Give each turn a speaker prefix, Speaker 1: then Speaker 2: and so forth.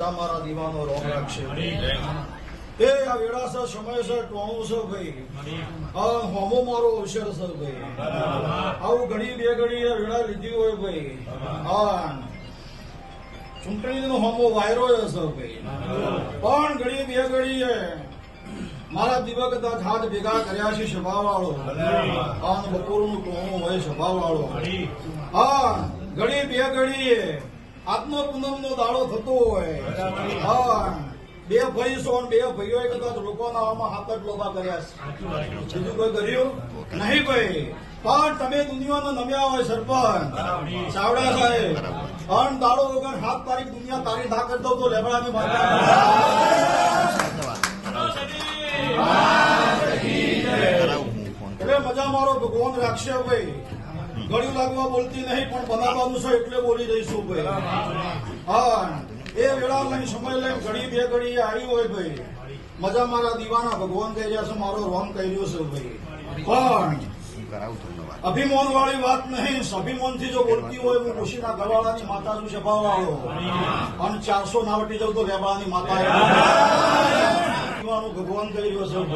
Speaker 1: મારા દીવાનો રોગ રાખશે. એ આ વેળાસર સમયસર ટોણું છે ભાઈ. આ હોમો મારો અવસર છે ભાઈ. આવું ઘડી બે ઘડી વેળા લીધી હોય ભાઈ. હા. ચૂંટણીનો હોમો વાયરો હશે ભાઈ. પણ ઘડી બે ઘડી મારા દિવગતા હાથ ભેગા કર્યા છે સભાવાળો. આ બપોરનું ટોણું હોય સભા વાળો હા ઘડી બે ઘડીએ આત્મ પૂનમ નો દાડો થતો હોય. હા. બે ભાઈ બે ભાઈઓ કદાચ રોકવાના આવામાં હાથ જ લોભા કર્યા છે. બીજું કોઈ કર્યું નહીં ભાઈ. પણ તમે દુનિયાનો નમ્યા હોય સરપંચ. ચાવડા સાહેબ. અણ દાડો વગર સાત તારીખ દુનિયા તારી ના કરી દઉં તો લેબડાની માતા એટલે મજા મારો ભગવાન રાખશે ભાઈ. ગળ્યું લાગવા બોલતી નહીં પણ બનાવવાનું છે એટલે બોલી દઈશું ભાઈ. હા એ વેળા લઈને સમય લઈને ઘડી બે ઘડી આવી હોય ભાઈ. મજા મારા દીવાના ભગવાન કહી રહ્યા છે મારો રોંગ કર્યો છે ભાઈ. પણ અભિમાન વાળી વાત નહીં અભિમાનથી જો બોલતી હોય હું ખુશીના ઘરવાળાની માતા છું સભા વાળો અને ચારસો નાવટી જાઉં તો લેબાની માતા દીવાનું ભગવાન કહી રહ્યો છે